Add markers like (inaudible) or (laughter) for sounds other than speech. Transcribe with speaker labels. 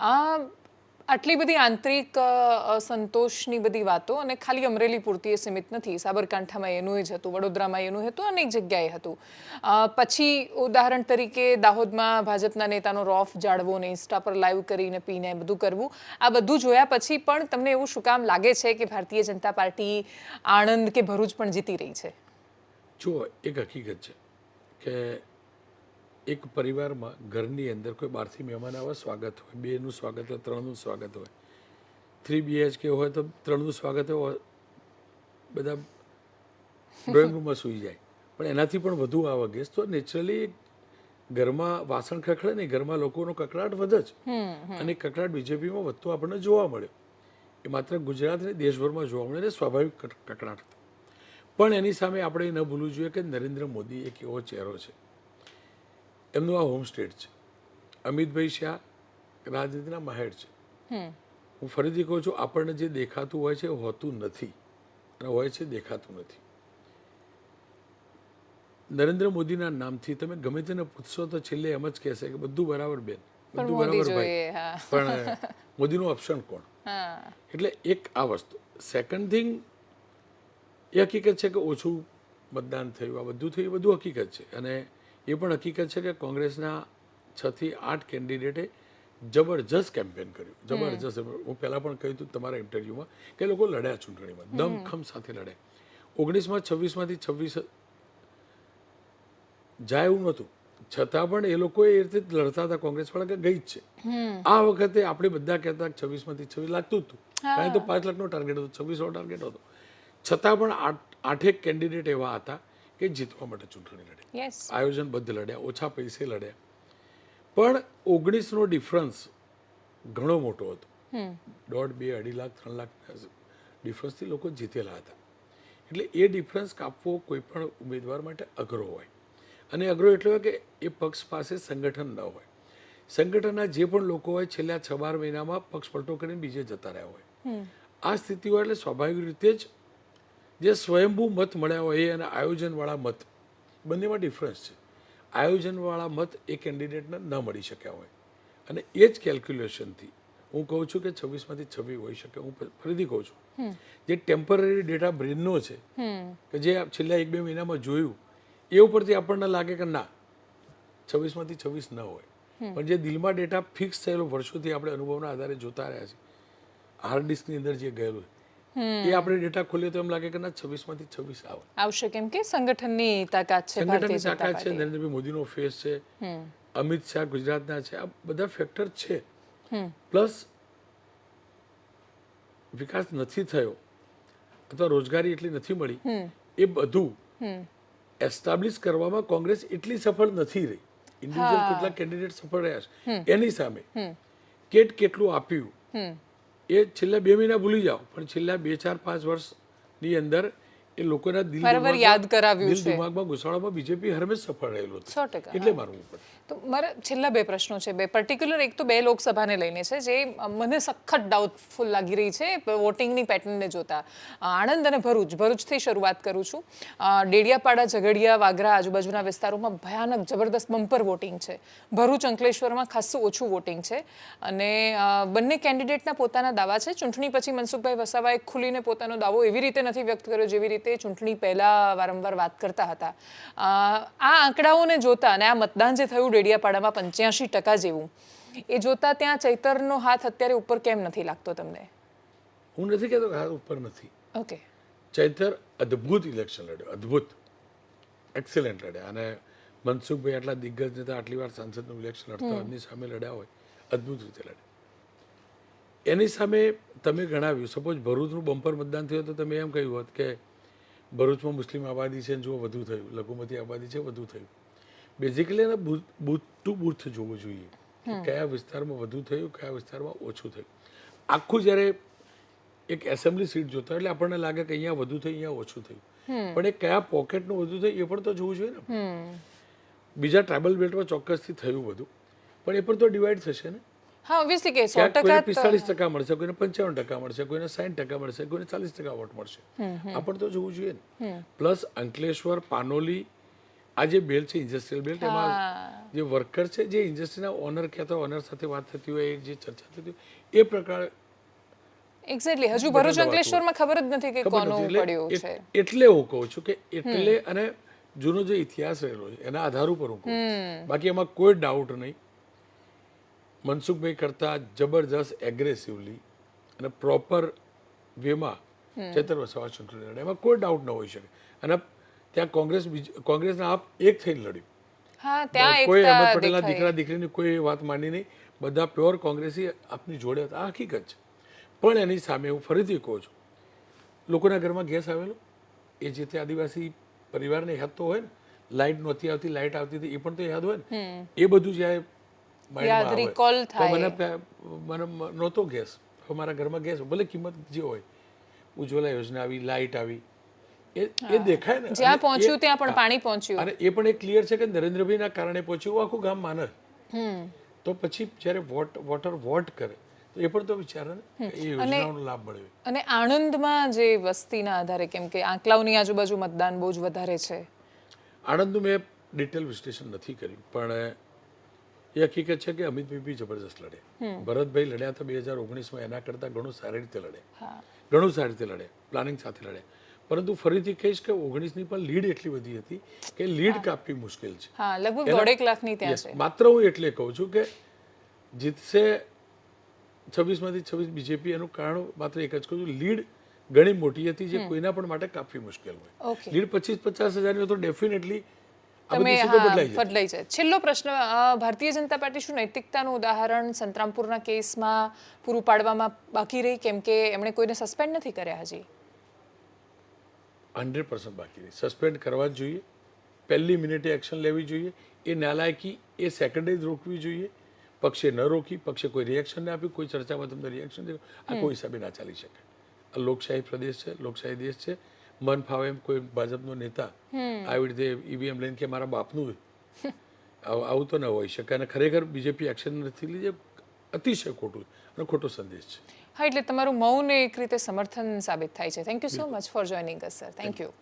Speaker 1: આટલી બધી આંતરિક સંતોષની બધી વાતો અને ખાલી અમરેલી પૂરતી એ સીમિત નથી. સાબરકાંઠામાં એનું જ હતું, વડોદરામાં એનું હતું, અનેક જગ્યાએ હતું. પછી ઉદાહરણ તરીકે દાહોદમાં ભાજપના નેતાનો રોફ જાળવો ને ઇન્સ્ટા પર લાઈવ કરીને પીને બધું કરવું. આ બધું જોયા પછી પણ તમને એવું શું કામ લાગે છે કે ભારતીય જનતા પાર્ટી આણંદ કે ભરૂચ પણ જીતી રહી છે?
Speaker 2: જુઓ, એક હકીકત છે કે એક પરિવારમાં ઘરની અંદર કોઈ બહારથી મહેમાન આવે સ્વાગત હોય. બેનું સ્વાગત હોય ત્રણનું સ્વાગત હોય. થ્રી બીએચકે હોય તો ત્રણનું સ્વાગત હોય બધા ડ્રોઈંગ રૂમમાં સૂઈ જાય. પણ એનાથી પણ વધુ આવે ગેસ તો નેચરલી ઘરમાં વાસણ ખખડે ને ઘરમાં લોકોનો કકડાટ વધે જ. અને કકડાટ બીજેપીમાં વધતો આપણને જોવા મળ્યો. એ માત્ર ગુજરાત અને દેશભરમાં જોવા મળે એટલે સ્વાભાવિક કક- કકડાટ. હતો પણ એની સામે આપણે ન ભૂલવું જોઈએ કે નરેન્દ્ર મોદી એક એવો ચહેરો છે. એમનું આ હોમ સ્ટેટ છે. અમિતભાઈ શાહ રાજનીતિના માહેર છે. હું ફરીથી કહું છું આપણને જે દેખાતું હોય છે હોતું નથી અને હોય છે દેખાતું નથી. નરેન્દ્ર મોદીના નામથી તમે ગમે તેને પૂછશો તો છેલ્લે એમ જ કહેશે કે બધું બરાબર બેન બધું બરાબર ભાઈ. પણ મોદીનું ઓપ્શન કોણ? એટલે એક આ વસ્તુ. સેકન્ડ થિંગ એ હકીકત છે કે ઓછું મતદાન થયું આ બધું થયું બધું હકીકત છે. અને એ પણ હકીકત છે કે કોંગ્રેસના છ થી આઠ કેન્ડિડેટે જબરજસ્ત કેમ્પેન કર્યું. જબરજસ્ત હું પહેલાં પણ કહ્યું હતું તમારા ઇન્ટરવ્યૂમાં કે લોકો લડ્યા ચૂંટણીમાં દમખમ સાથે લડ્યા ઓગણીસમાં છવ્વીસમાંથી છવ્વીસ જાય એવું નહોતું. છતાં પણ એ લોકો એ રીતે લડતા હતા કોંગ્રેસવાળા કે ગઈ જ છે. આ વખતે આપણે બધા કહેતા છવ્વીસમાંથી છવ્વીસ લાગતું હતું. કારણ કે પાંચ લાખનો ટાર્ગેટ હતો છવ્વીસો ટાર્ગેટ હતો. છતાં પણ આઠ આઠેક કેન્ડિડેટ એવા હતા કે જીતવા માટે ચૂંટણી લડે. આયોજનબદ્ધ લડ્યા ઓછા પૈસે લડ્યા પણ ઓગણીસનો ડિફરન્સ ઘણો મોટો હતો. દોઢ બે અઢી લાખ ત્રણ લાખ ડિફરન્સથી લોકો જીતેલા હતા. એટલે એ ડિફરન્સ કાપવો કોઈ પણ ઉમેદવાર માટે અઘરો હોય. અને અઘરો એટલો હોય કે એ પક્ષ પાસે સંગઠન ન હોય. સંગઠનના જે પણ લોકો હોય છેલ્લા છ બાર મહિનામાં પક્ષ પલટો કરીને બીજે જતા રહ્યા હોય. આ સ્થિતિ હોય એટલે સ્વાભાવિક રીતે જ જે સ્વયંભૂ મત મળ્યા હોય એ અને આયોજનવાળા મત બંનેમાં ડિફરન્સ છે. આયોજનવાળા મત એ કેન્ડિડેટને ન મળી શક્યા હોય. અને એ જ કેલ્ક્યુલેશનથી હું કહું છું કે છવ્વીસમાંથી છવ્વીસ હોઈ શકે હું ફરીથી કહું છું. જે ટેમ્પરરી ડેટા બ્રેનનો છે કે જે છેલ્લા એક બે મહિનામાં જોયું એ ઉપરથી આપણને લાગે કે ના છવ્વીસમાંથી છવ્વીસ ન હોય. પણ જે દિલમાં ડેટા ફિક્સ થયેલો વર્ષોથી આપણે અનુભવના આધારે જોતા રહ્યા છે હાર્ડ ડિસ્કની અંદર જે ગયેલું એ આપણે ડેટા ખોલીએ તો એમ લાગે કે ના છવ્વીસમાંથી છવ્વીસ આવે.
Speaker 1: આવશે કેમ કે સંગઠનની તાકાત છે
Speaker 2: સંગઠનની તાકાત છે નરેન્દ્રભાઈ મોદીનો ફેસ છે અમિત શાહ ગુજરાતના છે આ બધા ફેક્ટર છે. પ્લસ વિકાસ નથી થયો અથવા રોજગારી એટલી નથી મળી એ બધું એસ્ટાબ્લિશ કરવામાં કોંગ્રેસ એટલી સફળ નથી રહી. ઇન્ડિવિજ્યુઅલ કેટલા કેન્ડિડેટ સફળ રહ્યા છે. એની સામે કેટ કેટલું આપ્યું એ છેલ્લા બે મહિના ભૂલી જાઓ પણ છેલ્લા બે ચાર પાંચ વર્ષની અંદર એ લોકોના દિલ
Speaker 1: યાદ કરાવ્યું
Speaker 2: દિલ. દિમાગમાં ઘુસાડવામાં બીજેપી હરમેશ સફળ રહેલું હતું. એટલે મારવું પડે
Speaker 1: તો મારા છેલ્લા બે પ્રશ્નો છે, બે. પર્ટિક્યુલર એક તો બે લોકસભાને લઈને છે, જે મને સખત ડાઉટફુલ લાગી રહી છે વોટિંગની પેટર્નને જોતા. આણંદ અને ભરૂચ. ભરૂચથી શરૂઆત કરું છું. ડેડિયાપાડા, ઝઘડિયા, વાગરા આજુબાજુના વિસ્તારોમાં ભયાનક જબરદસ્ત બમ્પર વોટિંગ છે. ભરૂચ, અંકલેશ્વરમાં ખાસું ઓછું વોટિંગ છે. અને બંને કેન્ડિડેટના પોતાના દાવા છે. ચૂંટણી પછી મનસુખભાઈ વસાવાએ ખુલીને પોતાનો દાવો એવી રીતે નથી વ્યક્ત કર્યો જેવી રીતે ચૂંટણી પહેલાં વારંવાર વાત કરતા હતા. આ આંકડાઓને જોતા અને આ મતદાન જે થયું ડેડિયાપાડામાં પંચ્યાસી ટકા જેવું. એ જોતા ત્યાં ચૈતરનો હાથ અત્યારે ઉપર કેમ નથી લાગતો તમને?
Speaker 2: હું નથી કહેતો હાથ ઉપર નથી.
Speaker 1: ઓકે.
Speaker 2: ચૈતર અદ્ભુત ઇલેક્શન લડ્યો અદ્ભુત. એક્સેલન્ટ લડ્યા. અને મનસુખભાઈ આટલા દિગ્ગજ નેતા આટલી વાર સાંસદનું ઇલેક્શન લડતા એમની સામે લડ્યા હોય અદ્ભુત રીતે લડ્યા. એની સામે તમે ગણાવ્યું સપોઝ ભરૂચનું બમ્પર મતદાન થયું તો તમે એમ કહ્યું હોત કે ભરૂચમાં મુસ્લિમ આબાદી છે જો વધુ થયું. લઘુમતી આબાદી છે વધુ થયું. બેઝિકલી એને બૂથ ટુ બુથ જોવું જોઈએ કે કયા વિસ્તારમાં વધુ થયું કયા વિસ્તારમાં ઓછું થયું. આખું જ્યારે એક એસેમ્બલી સીટ જોતા એટલે આપણને લાગે કે અહીંયા વધુ થયું અહીંયા ઓછું થયું. પણ એ કયા પોકેટનું વધુ થયું એ પણ તો જોવું જોઈએ ને. બીજા ટ્રાઇબલ બેલ્ટમાં ચોક્કસથી થયું બધું પણ એ પણ તો ડિવાઈડ થશે ને.
Speaker 1: હા ઓબ્વિયસલી કે સો
Speaker 2: ક્યાંક કોઈને
Speaker 1: ટકા
Speaker 2: પિસ્તાલીસ ટકા મળશે કોઈને પંચાવન ટકા મળશે કોઈને સાઠ ટકા મળશે કોઈને ચાલીસ ટકા વોટ મળશે. આ પણ તો જોવું જોઈએ ને. પ્લસ અંકલેશ્વર પાનોલી આ જે બેલ્ટ છે ઇન્ડસ્ટ્રીયલ બેલ્ટ એમાં જે વર્કર છે જે ઇન્ડસ્ટ્રીના ઓનર કહેતા ઓનર સાથે વાત થતી હોય જે ચર્ચા થતી હોય એ પ્રકાર
Speaker 1: એક્ઝેક્ટલી હજુ ભરૂચ અંકલેશ્વરમાં ખબર જ નથી કે કોનો. પડ્યું છે.
Speaker 2: એટલે હું કહું છું કે એટલે અને જૂનો જે ઇતિહાસ રહેલો છે એના આધાર ઉપર હું કહું બાકી એમાં કોઈ ડાઉટ નહીં. મનસુખભાઈ કરતા જબરજસ્ત એગ્રેસિવલી અને પ્રોપર વેમાં ચેતર વસાવા ચૂંટણી લડે. એમાં કોઈ ડાઉટ ન હોઈ શકે. અને ત્યાં કોંગ્રેસ કોંગ્રેસના આપ એક થઈને લડ્યું. કોઈ અહેમદ પટેલના દીકરા દીકરીની કોઈ વાત માની નહીં. બધા પ્યોર કોંગ્રેસી આપની જોડે હતા. આ હકીકત છે. પણ એની સામે હું ફરીથી કહું છું. લોકોના ઘરમાં ગેસ આવેલો. એ જે તે આદિવાસી પરિવારને યાદ તો હોય ને લાઇટ નહોતી આવતી લાઇટ આવતી હતી એ પણ તો યાદ હોય ને. એ બધું જ્યારે
Speaker 1: યાદ થાય.
Speaker 2: મને મને નહોતો ગેસ. મારા ઘરમાં ગેસ ભલે કિંમત જે હોય. ઉજ્જવલા યોજના આવી લાઇટ આવી એ એ દેખાય ને
Speaker 1: જ્યાં પહોંચ્યું ત્યાં પણ પાણી પહોંચ્યું.
Speaker 2: અને એ પણ એક ક્લિયર છે કે નરેન્દ્રભાઈના કારણે પહોંચ્યું. આખું ગામ માને. તો પછી જ્યારે વોટ વોટર વોટ કરે એ પણ તો વિચારે એ યોજનાઓનો લાભ મળ્યો
Speaker 1: અને આણંદમાં જે વસ્તીના આધારે કેમ કે આંકલાવની આજુબાજુ મતદાન બહુ જ વધારે છે.
Speaker 2: આણંદનું મેં ડિટેલ વિશ્લેષણ નથી કર્યું પણ એ હકીકત છે કે અમિતભાઈ બી જબરજસ્ત લડે. ભરતભાઈ લડ્યા હતા બે હજાર ઓગણીસમાં એના કરતાં ઘણું સારી રીતે લડે. ઘણું સારી રીતે લડે. પ્લાનિંગ સાથે લડે. પરંતુ ફરીથી કહીશ કે ઓગણીસની પણ લીડ એટલી બધી હતી કે લીડ કાપવી મુશ્કેલ છે.
Speaker 1: હા લગભગ દોઢેક લાખની ત્યાં છે.
Speaker 2: માત્ર હું એટલે કહું છું કે જીતશે છવ્વીસમાંથી છવ્વીસ બીજેપી એનું કારણ માત્ર એક જ કહું છું લીડ ઘણી મોટી હતી જે કોઈના પણ માટે કાપવી મુશ્કેલ હોય. લીડ પચીસ પચાસ હજારની હોય તો ડેફિનેટલી
Speaker 1: તમે
Speaker 2: બદલાઈ જાય
Speaker 1: છેલ્લો પ્રશ્ન ભારતીય જનતા પાર્ટી શું નૈતિકતાનું ઉદાહરણ સંતરામપુરના કેસમાં પૂરું પાડવામાં બાકી રહી? કેમ કે એમણે કોઈને સસ્પેન્ડ નથી કર્યા હજી?
Speaker 2: હંડ્રેડ પર્સન્ટ બાકી રહી. સસ્પેન્ડ કરવા જ જોઈએ. પહેલી મિનિટે એક્શન લેવી જોઈએ. એ નાલાયકી એ સેકન્ડે જ રોકવી જોઈએ. પક્ષે ન રોકી પક્ષે કોઈ રિએક્શન ન આપ્યું કોઈ ચર્ચામાં તમને રિએક્શન આ કોઈ હિસાબે ના ચાલી શકે. આ લોકશાહી પ્રદેશ છે લોકશાહી દેશ છે. મન ફાવે એમ કોઈ ભાજપનો નેતા આવી રીતે ઈવીએમ લઈને કે મારા બાપનું (laughs) આવું તો ન હોઈ શકે. અને ખરેખર બીજેપી એક્શન નથી લીધી. અતિશય ખોટું અને ખોટો સંદેશ છે.
Speaker 1: હા એટલે તમારું મૌન એક રીતે સમર્થન સાબિત થાય છે. Thank you so much for joining us sir thank you